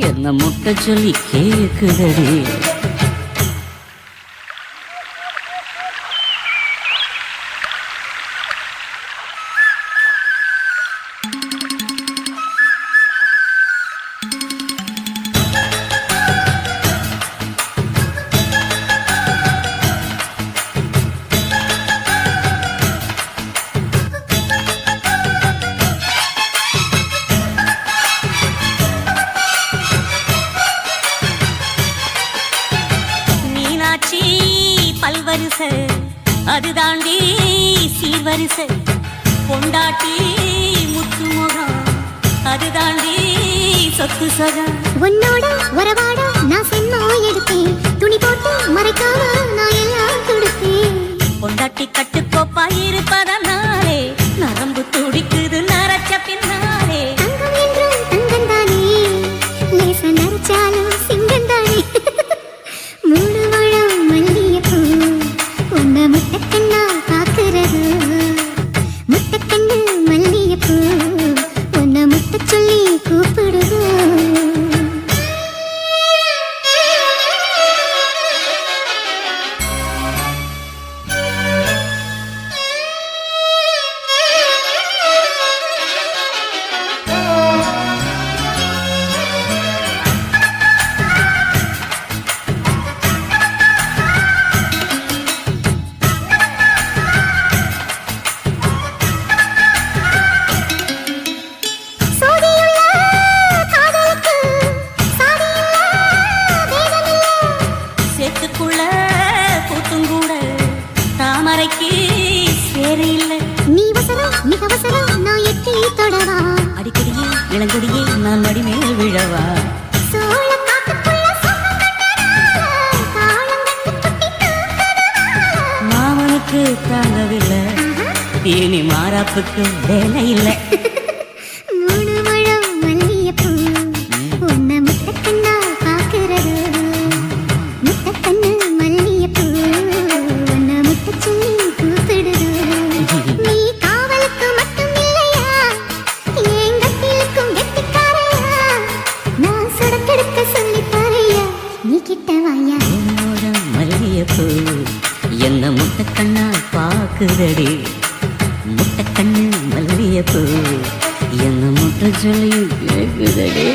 என்ன முட்டை சொல்லி கேக்குதடி? வரிசை அது தாண்டி சீர்வரிச. பொண்டாட்டி முத்துமுகம். அது தாண்டி சொத்து சகம். உன்னோட உறவாட இளங்கொடியே நான் மடிமேல் விழவா. மாமனுக்கு தாங்கவில்லை. இனி மாறாப்புக்கு வேலை இல்லை. மல்லியப்பூ என்ன முட்டை கண்ணால் பாக்குதடி முட்டை கண்ணு மல்லியப்பூ. என்ன முட்டை சொல்லி கேக்குதடி?